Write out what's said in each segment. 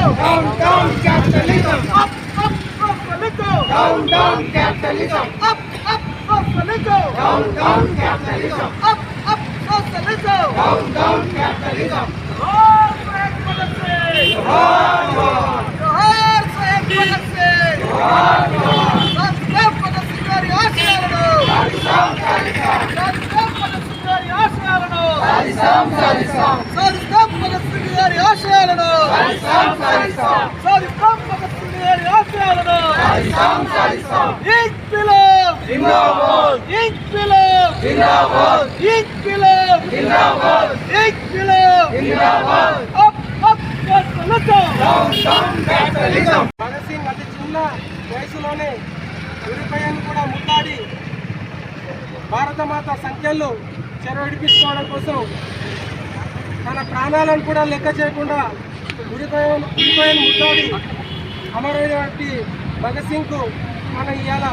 Down, down, capitalism. Up, up, socialism. Down, down, capitalism. Up, up, socialism. Down, down, capitalism. Up, up, socialism. Down, down, capitalism. Roll back for the tree. Roll, roll. Roll back for the tree. Roll, roll. Let's go for the security arsenal. Let's go, let's go. Let's go for the security arsenal. Let's go, let's go. ఆశయాలను సాధిస్తాం భగత్ సింగ్ గారి ఆశయాలను ఇంక్విలాబ్ జిందాబాద్ ఇంక్విలాబ్ జిందాబాద్ ఇంక్విలాబ్ జిందాబాద్ ఇంక్విలాబ్ జిందాబాద్ up up capitalism Bhagat Singh అతి చిన్న వయసులోనే ఉరిపైను కూడా ముట్టాడి భారతమాత సంఖ్యలు చెరవిడిపించుకోవడం కోసం తన ప్రాణాలను కూడా లెక్క చేయకుండా ఉరిపోయిన ఉరిపోయిన ముట్టాడి అమరైనటువంటి భగత్ సింగ్కు మన ఇవాళ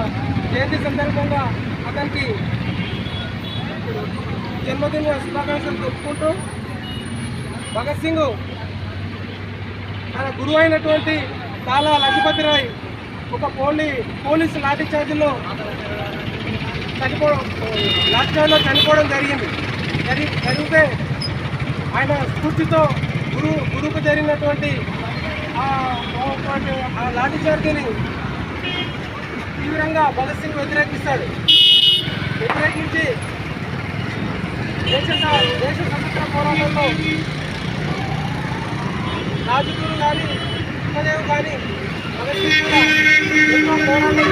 జయంతి సందర్భంగా అతనికి జన్మదిన శుభాకాంక్షలు తెలుపుకుంటూ భగత్ సింగ్ తన గురువు అయినటువంటి తాలా లజపతి రాయ్ ఒక పోలీ పోలీసు లాఠీ చార్జీలో చనిపోవడం లాఠీ టైంలో చనిపోవడం జరిగింది. జరి జరిగితే ఆయన స్ఫూర్తితో గురు గురువుకు జరిగినటువంటి ఆ లాఠీ చార్జీని తీవ్రంగా భగత్ సింగ్ వ్యతిరేకిస్తాడు. వ్యతిరేకించి దేశ దేశ స్వతంత్ర పోరాటంలో రాజగురు కానీ సుఖదేవ్ కానీ భగత్ సింగ్ కూడా ఎన్నో పోరాటం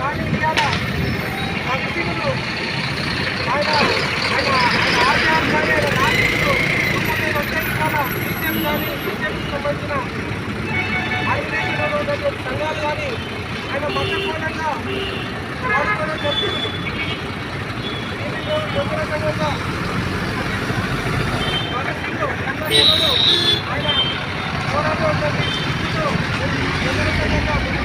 కానీ ఇవాళ పార్టీ సంబంధించిన ఆంధ్రప్రదేశ్లో ఉన్నటువంటి సంఘాలు ఆయన మతపూర్ణంగా రాష్ట్రంలో జరుగుతుంది దీనిలో యువకుల సంఘంగా ఆయన పోరాటం ఉన్నది ఎదురు సంఘంగా